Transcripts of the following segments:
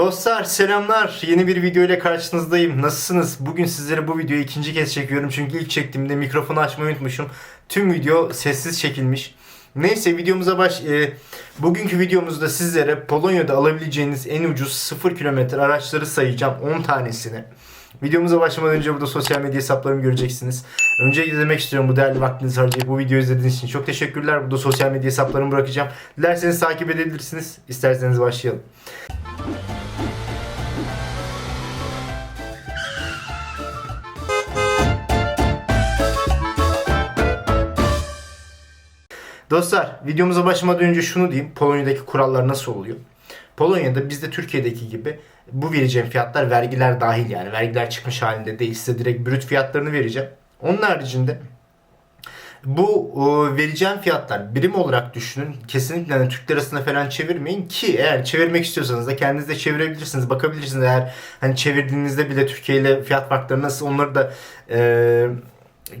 Dostlar selamlar. Yeni bir video ile karşınızdayım. Nasılsınız? Bugün sizlere bu videoyu ikinci kez çekiyorum. Çünkü ilk çektiğimde mikrofonu açmayı unutmuşum. Tüm video sessiz çekilmiş. Neyse videomuza baş... e, bugünkü videomuzda sizlere Polonya'da alabileceğiniz en ucuz 0 kilometre araçları sayacağım 10 tanesini. Videomuza başlamadan önce burada sosyal medya hesaplarımı göreceksiniz. Öncelikle demek istiyorum bu değerli vaktinizi harcayıp bu videoyu izlediğiniz için çok teşekkürler. Burada sosyal medya hesaplarımı bırakacağım. Dilerseniz takip edebilirsiniz. İsterseniz başlayalım. Dostlar videomuza başlamadan önce şunu diyeyim. Polonya'daki kurallar nasıl oluyor? Polonya'da bizde Türkiye'deki gibi bu vereceğim fiyatlar vergiler dahil yani. Vergiler çıkmış halinde değil. Size direkt brüt fiyatlarını vereceğim. Onun haricinde bu e, vereceğim fiyatlar birim olarak düşünün. Kesinlikle hani Türk lirasına falan çevirmeyin ki eğer çevirmek istiyorsanız da kendiniz de çevirebilirsiniz. Bakabilirsiniz eğer hani çevirdiğinizde bile Türkiye ile fiyat farkları nasıl onları da e,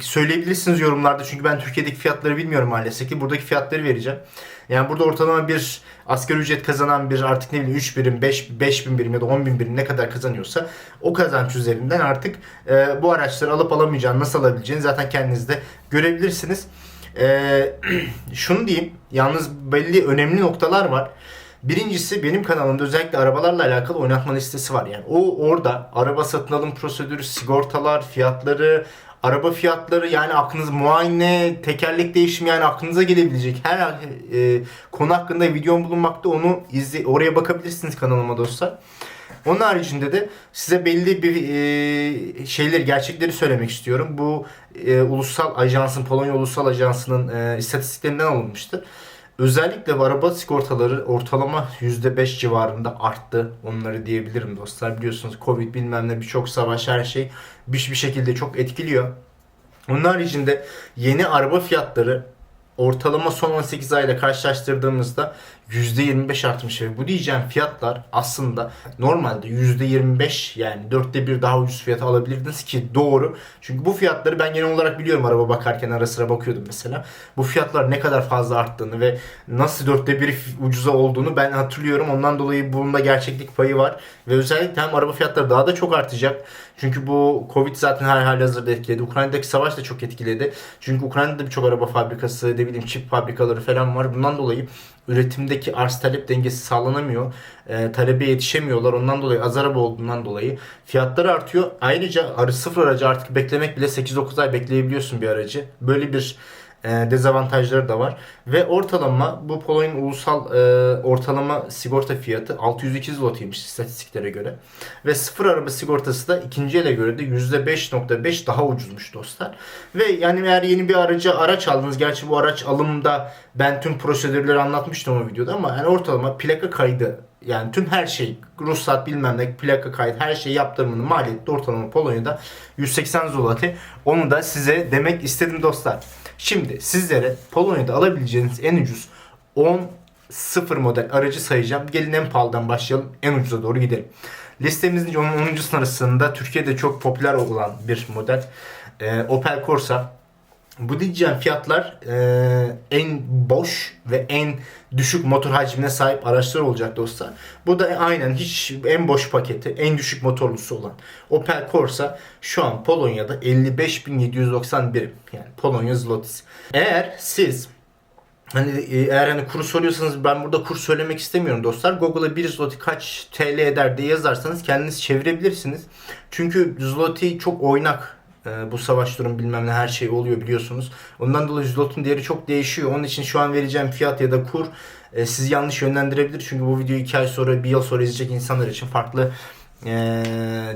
söyleyebilirsiniz yorumlarda. Çünkü ben Türkiye'deki fiyatları bilmiyorum maalesef ki. Buradaki fiyatları vereceğim. Yani burada ortalama bir asgari ücret kazanan bir artık ne bileyim 3 birim, 5, 5 bin birim ya da 10 bin birim ne kadar kazanıyorsa o kazanç üzerinden artık e, bu araçları alıp alamayacağını nasıl alabileceğini zaten kendiniz de görebilirsiniz. E, şunu diyeyim yalnız belli önemli noktalar var. Birincisi benim kanalımda özellikle arabalarla alakalı oynatma listesi var. Yani o orada araba satın alım prosedürü, sigortalar, fiyatları, araba fiyatları yani aklınız muayene, tekerlek değişimi yani aklınıza gelebilecek her e, konu hakkında videom bulunmakta. Onu izle oraya bakabilirsiniz kanalıma dostlar. Onun haricinde de size belli bir e, şeyleri, gerçekleri söylemek istiyorum. Bu e, ulusal ajansın, Polonya Ulusal Ajansı'nın e, istatistiklerinden alınmıştır. Özellikle araba sigortaları ortalama %5 civarında arttı. Onları diyebilirim dostlar. Biliyorsunuz Covid bilmem ne birçok savaş her şey bir, bir şekilde çok etkiliyor. Onun haricinde yeni araba fiyatları ortalama son 18 ayla karşılaştırdığımızda %25 artmış ve bu diyeceğim fiyatlar aslında normalde %25 yani dörtte bir daha ucuz fiyata alabilirdiniz ki doğru. Çünkü bu fiyatları ben genel olarak biliyorum araba bakarken ara sıra bakıyordum mesela. Bu fiyatlar ne kadar fazla arttığını ve nasıl dörtte bir ucuza olduğunu ben hatırlıyorum. Ondan dolayı bunda gerçeklik payı var. Ve özellikle hem araba fiyatları daha da çok artacak. Çünkü bu Covid zaten her halihazırda etkiledi. Ukrayna'daki savaş da çok etkiledi. Çünkü Ukrayna'da birçok araba fabrikası, ne bileyim çip fabrikaları falan var. Bundan dolayı üretimdeki arz talep dengesi sağlanamıyor. E, talebe yetişemiyorlar. Ondan dolayı az araba olduğundan dolayı fiyatlar artıyor. Ayrıca arı sıfır aracı artık beklemek bile 8-9 ay bekleyebiliyorsun bir aracı. Böyle bir dezavantajları da var. Ve ortalama bu Polonya'nın ulusal e, ortalama sigorta fiyatı 602 zlotiymiş istatistiklere göre. Ve sıfır araba sigortası da ikinci ele göre de %5.5 daha ucuzmuş dostlar. Ve yani eğer yeni bir aracı araç aldınız. Gerçi bu araç alımda ben tüm prosedürleri anlatmıştım o videoda ama yani ortalama plaka kaydı yani tüm her şey ruhsat bilmem ne plaka kayıt her şeyi yaptırmanın maliyeti ortalama Polonya'da 180 zloty. Onu da size demek istedim dostlar. Şimdi sizlere Polonya'da alabileceğiniz en ucuz 10 sıfır model aracı sayacağım. Gelin en pahalıdan başlayalım. En ucuza doğru gidelim. Listemizin 10. 10. sırasında Türkiye'de çok popüler olan bir model. Ee, Opel Corsa. Bu diyeceğim fiyatlar e, en boş ve en düşük motor hacmine sahip araçlar olacak dostlar. Bu da aynen hiç en boş paketi, en düşük motorlusu olan Opel Corsa şu an Polonya'da 55.791 yani Polonya zlotys. Eğer siz Hani e, eğer hani kur soruyorsanız ben burada kur söylemek istemiyorum dostlar. Google'a bir zloty kaç TL eder diye yazarsanız kendiniz çevirebilirsiniz. Çünkü zloty çok oynak e, bu savaş durum bilmem ne her şey oluyor biliyorsunuz. Ondan dolayı zlotun değeri çok değişiyor. Onun için şu an vereceğim fiyat ya da kur e, sizi yanlış yönlendirebilir. Çünkü bu videoyu 2 ay sonra, 1 yıl sonra izleyecek insanlar için farklı e,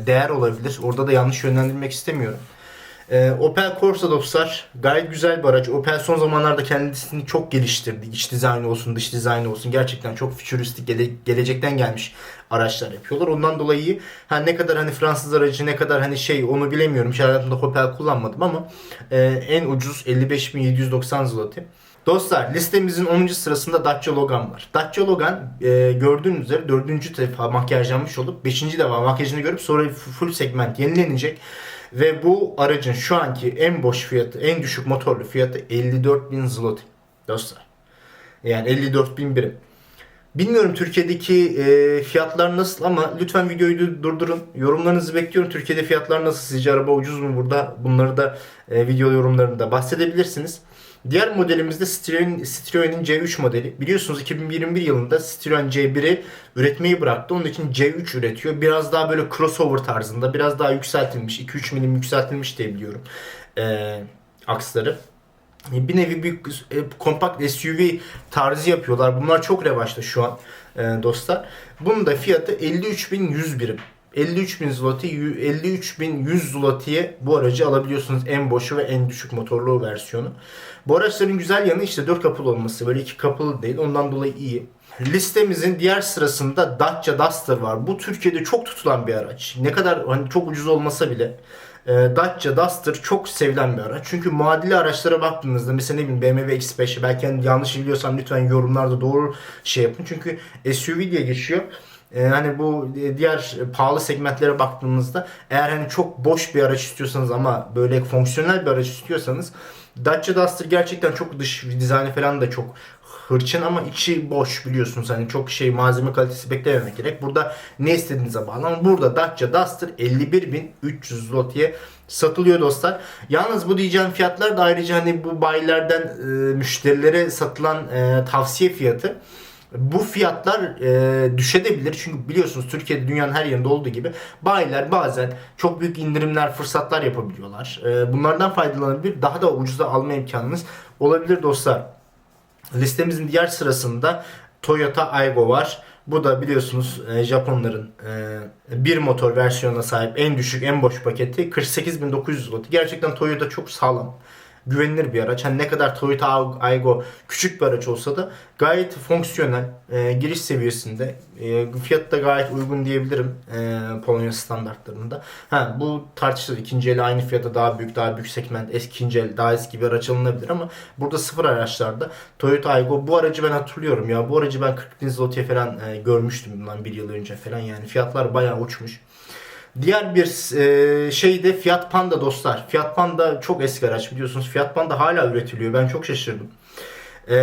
değer olabilir. Orada da yanlış yönlendirmek istemiyorum. Ee, Opel Corsa dostlar gayet güzel bir araç. Opel son zamanlarda kendisini çok geliştirdi. İç dizaynı olsun, dış dizaynı olsun. Gerçekten çok fütüristik, gele, gelecekten gelmiş araçlar yapıyorlar. Ondan dolayı ha ne kadar hani Fransız aracı ne kadar hani şey onu bilemiyorum. Hiç hayatımda Opel kullanmadım ama e, en ucuz 55.790 zloty. Dostlar listemizin 10. sırasında Dacia Logan var. Dacia Logan e, gördüğünüz üzere 4. defa makyajlanmış olup 5. defa makyajını görüp sonra full segment yenilenecek. Ve bu aracın şu anki en boş fiyatı, en düşük motorlu fiyatı 54.000 zloty. Dostlar. Yani 54.000 birim. Bilmiyorum Türkiye'deki e, fiyatlar nasıl ama lütfen videoyu du- durdurun. Yorumlarınızı bekliyorum. Türkiye'de fiyatlar nasıl? Sizce araba ucuz mu burada? Bunları da e, video yorumlarında bahsedebilirsiniz. Diğer modelimiz de Citroen, Citroen'in C3 modeli. Biliyorsunuz 2021 yılında Citroen C1'i üretmeyi bıraktı. Onun için C3 üretiyor. Biraz daha böyle crossover tarzında, biraz daha yükseltilmiş, 2-3 milim yükseltilmiş diye biliyorum. E, aksları. Bir nevi bir e, kompakt SUV tarzı yapıyorlar. Bunlar çok revaçta şu an e, dostlar. Bunun da fiyatı 53.100 birim. 53.000 zloty, 53.100 zloty'ye bu aracı alabiliyorsunuz. En boşu ve en düşük motorlu versiyonu. Bu araçların güzel yanı işte 4 kapılı olması. Böyle 2 kapılı değil. Ondan dolayı iyi. Listemizin diğer sırasında Dacia Duster var. Bu Türkiye'de çok tutulan bir araç. Ne kadar hani çok ucuz olmasa bile e, Dacia Duster çok sevilen bir araç. Çünkü muadili araçlara baktığınızda mesela ne bileyim BMW X5 belki hani yanlış biliyorsam lütfen yorumlarda doğru şey yapın. Çünkü SUV diye geçiyor. E, hani bu diğer pahalı segmentlere baktığımızda eğer hani çok boş bir araç istiyorsanız ama böyle fonksiyonel bir araç istiyorsanız Dacia Duster gerçekten çok dış dizaynı falan da çok hırçın ama içi boş biliyorsunuz hani çok şey malzeme kalitesi beklememek gerek. Burada ne istediğinize bağlı ama burada Dacia Duster 51.300 zloty'ye satılıyor dostlar. Yalnız bu diyeceğim fiyatlar da ayrıca hani bu bayilerden e, müşterilere satılan e, tavsiye fiyatı. Bu fiyatlar e, düşebilir çünkü biliyorsunuz Türkiye'de dünyanın her yerinde olduğu gibi bayiler bazen çok büyük indirimler, fırsatlar yapabiliyorlar. E, bunlardan faydalanabilir, daha da ucuza alma imkanınız olabilir dostlar. Listemizin diğer sırasında Toyota Aygo var. Bu da biliyorsunuz e, Japonların e, bir motor versiyonuna sahip en düşük en boş paketi 48.900 zloty. Gerçekten Toyota çok sağlam. Güvenilir bir araç. Hani ne kadar Toyota Aygo küçük bir araç olsa da gayet fonksiyonel, e, giriş seviyesinde. E, fiyatı da gayet uygun diyebilirim e, Polonya standartlarında. Ha, bu tartışılır. İkinci el aynı fiyata daha büyük, daha büyük segment, eski el, daha eski bir araç alınabilir ama burada sıfır araçlarda Toyota Aygo bu aracı ben hatırlıyorum ya. Bu aracı ben 40 bin zloty'ye falan e, görmüştüm bundan bir yıl önce falan yani. Fiyatlar bayağı uçmuş. Diğer bir e, şey de Fiat Panda dostlar. Fiat Panda çok eski araç biliyorsunuz. Fiat Panda hala üretiliyor. Ben çok şaşırdım. E,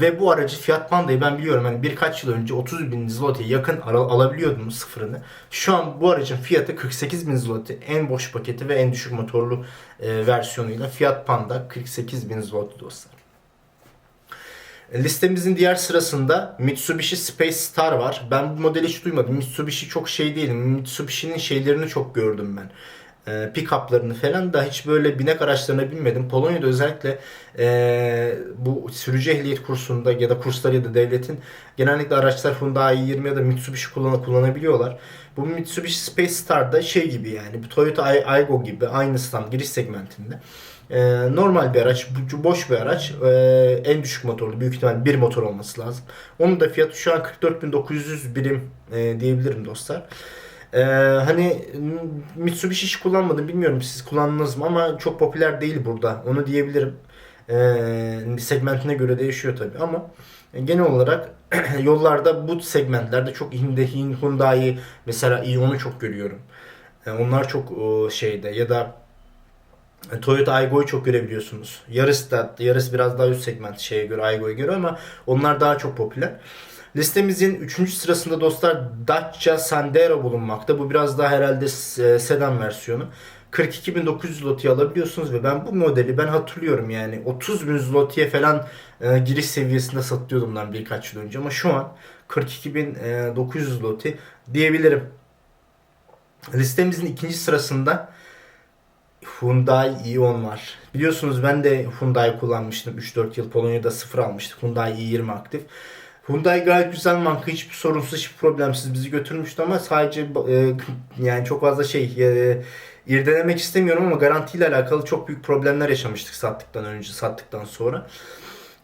ve bu aracı Fiat Panda'yı ben biliyorum hani birkaç yıl önce 30 bin zloty'ye yakın al- alabiliyordum sıfırını. Şu an bu aracın fiyatı 48 bin zloty. En boş paketi ve en düşük motorlu e, versiyonuyla Fiat Panda 48 bin zloty dostlar. Listemizin diğer sırasında Mitsubishi Space Star var. Ben bu modeli hiç duymadım. Mitsubishi çok şey değilim. Mitsubishi'nin şeylerini çok gördüm ben. Ee, pick-up'larını falan da hiç böyle binek araçlarına binmedim. Polonya'da özellikle e, bu sürücü ehliyet kursunda ya da kurslar ya da devletin genellikle araçlar Hyundai i20 ya da Mitsubishi kullan kullanabiliyorlar. Bu Mitsubishi Space Star'da şey gibi yani bu Toyota Aygo gibi aynı stand giriş segmentinde. Ee, normal bir araç, boş bir araç. Ee, en düşük motorlu, büyük ihtimal bir motor olması lazım. Onun da fiyatı şu an 44.900 birim e, diyebilirim dostlar. Ee, hani Mitsubishi hiç kullanmadım, bilmiyorum siz kullandınız mı ama çok popüler değil burada. Onu diyebilirim. Segmentine göre değişiyor tabii ama genel olarak yollarda bu segmentlerde çok Hyundai, Hyundai mesela i10'u çok görüyorum. Onlar çok şeyde ya da Toyota Aygo'yu çok görebiliyorsunuz. Yarısı da yarısı biraz daha üst segment şeye göre Aygo'ya göre ama onlar daha çok popüler. Listemizin 3. sırasında dostlar Dacia Sandero bulunmakta. Bu biraz daha herhalde e, sedan versiyonu. 42.900 zloty alabiliyorsunuz ve ben bu modeli ben hatırlıyorum yani 30.000 zloty'ye falan e, giriş seviyesinde satıyordum ben birkaç yıl önce ama şu an 42.900 zloty diyebilirim. Listemizin ikinci sırasında Hyundai i10 var. Biliyorsunuz ben de Hyundai kullanmıştım. 3-4 yıl Polonya'da sıfır almıştık. Hyundai i20 aktif. Hyundai gayet güzel marka. Hiçbir sorunsuz, hiçbir problemsiz bizi götürmüştü ama sadece e, yani çok fazla şey e, irdelemek istemiyorum ama garantiyle alakalı çok büyük problemler yaşamıştık sattıktan önce, sattıktan sonra.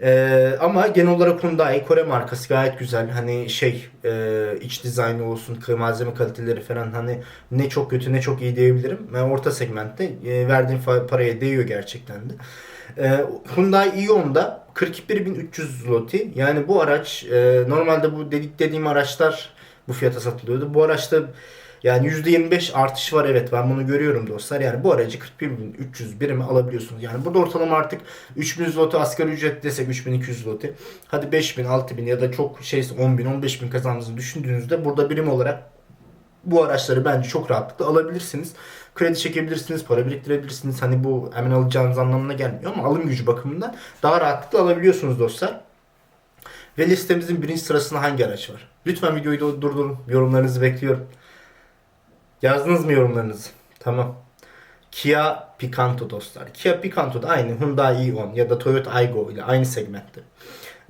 Ee, ama genel olarak Hyundai Kore markası gayet güzel. Hani şey e, iç dizaynı olsun, malzeme kaliteleri falan hani ne çok kötü ne çok iyi diyebilirim. Ben orta segmentte e, verdiğim paraya değiyor gerçekten de. Ee, Hyundai i10'da 41.300 zloty. Yani bu araç e, normalde bu dedik dediğim araçlar bu fiyata satılıyordu. Bu araçta Yani %25 artış var evet ben bunu görüyorum dostlar. Yani bu aracı 41.300 birime alabiliyorsunuz. Yani burada ortalama artık 3000 zloty asgari ücret desek 3200 zloty. Hadi 5000, 6000 ya da çok şeyse 10.000, 15.000 kazandığınızı düşündüğünüzde burada birim olarak bu araçları bence çok rahatlıkla alabilirsiniz. Kredi çekebilirsiniz, para biriktirebilirsiniz. Hani bu hemen alacağınız anlamına gelmiyor ama alım gücü bakımından daha rahatlıkla alabiliyorsunuz dostlar. Ve listemizin birinci sırasında hangi araç var? Lütfen videoyu durdurun. Yorumlarınızı bekliyorum. Yazdınız mı yorumlarınızı? Tamam. Kia Picanto dostlar. Kia Picanto da aynı Hyundai i10 ya da Toyota Aygo ile aynı segmentte.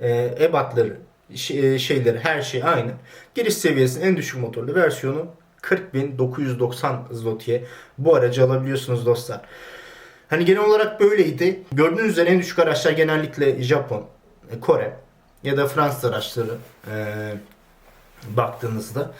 Ee, ebatları, şey- şeyleri her şey aynı. Giriş seviyesinin en düşük motorlu versiyonu 40.990 zloty'ye bu aracı alabiliyorsunuz dostlar. Hani genel olarak böyleydi. Gördüğünüz üzere en düşük araçlar genellikle Japon, e, Kore ya da Fransız araçları e, baktığınızda.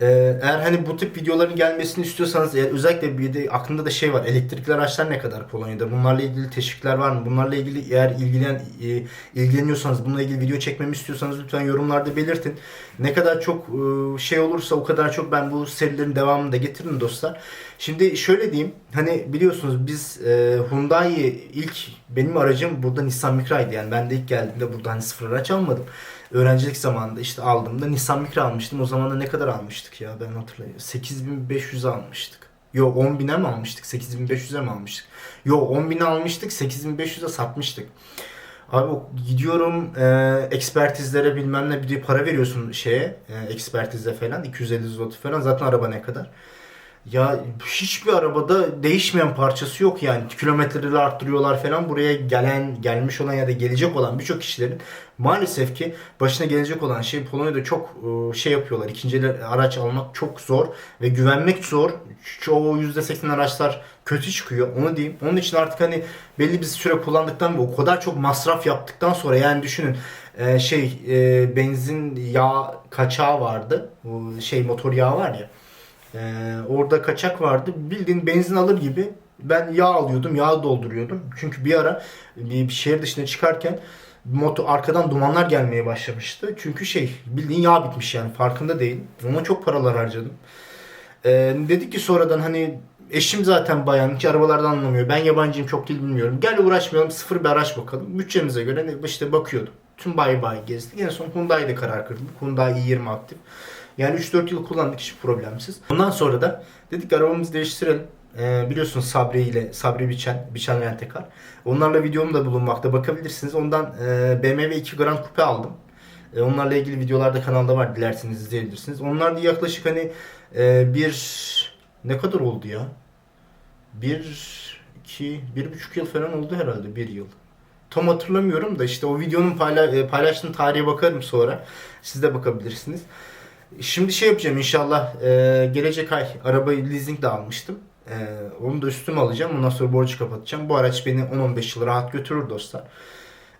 E, eğer hani bu tip videoların gelmesini istiyorsanız eğer özellikle bir de aklında da şey var. Elektrikli araçlar ne kadar Polonya'da? Bunlarla ilgili teşvikler var mı? Bunlarla ilgili eğer ilgilen e, ilgileniyorsanız, bununla ilgili video çekmemi istiyorsanız lütfen yorumlarda belirtin. Ne kadar çok e, şey olursa o kadar çok ben bu serilerin devamını da getiririm dostlar. Şimdi şöyle diyeyim. Hani biliyorsunuz biz e, Hyundai ilk benim aracım burada Nissan Micra'ydı. Yani ben de ilk geldiğimde burada hani sıfır araç almadım. Öğrencilik zamanında işte aldığımda Nissan Micra almıştım. O zaman da ne kadar almıştık ya ben hatırlayayım. 8500 almıştık. Yo 10.000'e mi almıştık? 8500'e mi almıştık? Yo 10.000'e almıştık 8500'e satmıştık. Abi gidiyorum e, ekspertizlere bilmem ne bir para veriyorsun şeye e, ekspertize falan 250 zloty falan zaten araba ne kadar. Ya hiçbir arabada değişmeyen parçası yok yani. Kilometreleri arttırıyorlar falan. Buraya gelen, gelmiş olan ya da gelecek olan birçok kişilerin maalesef ki başına gelecek olan şey Polonya'da çok e, şey yapıyorlar. İkinci araç almak çok zor ve güvenmek zor. Çoğu %80 araçlar kötü çıkıyor. Onu diyeyim. Onun için artık hani belli bir süre kullandıktan ve o kadar çok masraf yaptıktan sonra yani düşünün e, şey e, benzin yağ kaçağı vardı. Şey motor yağı var ya. Ee, orada kaçak vardı. Bildiğin benzin alır gibi ben yağ alıyordum, yağ dolduruyordum. Çünkü bir ara bir, şehir dışına çıkarken motor arkadan dumanlar gelmeye başlamıştı. Çünkü şey bildiğin yağ bitmiş yani farkında değil. Ona çok paralar harcadım. Ee, dedik ki sonradan hani eşim zaten bayan hiç arabalardan anlamıyor. Ben yabancıyım çok dil bilmiyorum. Gel uğraşmayalım sıfır bir araç bakalım. Bütçemize göre işte bakıyordum. Tüm bay bay gezdik. En son Hyundai'de karar kırdık. Hyundai i20 aktif. Yani 3-4 yıl kullandık hiç problemsiz. Ondan sonra da dedik arabamızı değiştirelim. Ee, biliyorsunuz Sabri ile Sabri Biçen, Biçen Rentekar. Onlarla videom da bulunmakta bakabilirsiniz. Ondan e, BMW 2 Grand Coupe aldım. E, onlarla ilgili videolar da kanalda var dilerseniz izleyebilirsiniz. Onlar da yaklaşık hani e, bir ne kadar oldu ya? Bir, iki, bir buçuk yıl falan oldu herhalde bir yıl. Tam hatırlamıyorum da işte o videonun payla, e, paylaştığım tarihe bakarım sonra. Siz de bakabilirsiniz. Şimdi şey yapacağım inşallah e, gelecek ay arabayı leasing de almıştım. E, onu da üstüme alacağım. Ondan sonra borcu kapatacağım. Bu araç beni 10-15 yıl rahat götürür dostlar.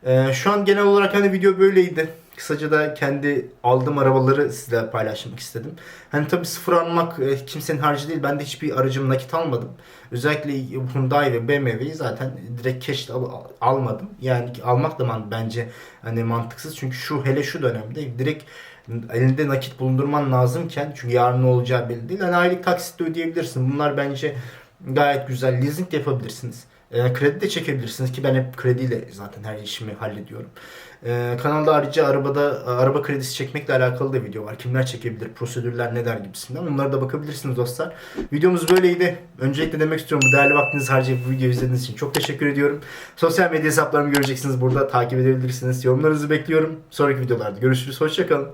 E, şu an genel olarak hani video böyleydi. Kısaca da kendi aldığım arabaları sizle paylaşmak istedim. Hani tabii sıfır almak e, kimsenin harcı değil. Ben de hiçbir aracımı nakit almadım. Özellikle Hyundai ve BMW'yi zaten direkt cash al- al- almadım. Yani almak da bence hani mantıksız. Çünkü şu hele şu dönemde direkt elinde nakit bulundurman lazımken çünkü yarın ne olacağı belli değil. Hani aylık taksitle ödeyebilirsin. Bunlar bence gayet güzel. Leasing de yapabilirsiniz. E, kredi de çekebilirsiniz ki ben hep krediyle zaten her işimi hallediyorum. E, kanalda ayrıca arabada araba kredisi çekmekle alakalı da video var. Kimler çekebilir, prosedürler neler gibisinden. Onlara da bakabilirsiniz dostlar. Videomuz böyleydi. Öncelikle demek istiyorum bu değerli vaktinizi harcayıp bu videoyu izlediğiniz için çok teşekkür ediyorum. Sosyal medya hesaplarımı göreceksiniz burada. Takip edebilirsiniz. Yorumlarınızı bekliyorum. Sonraki videolarda görüşürüz. Hoşçakalın.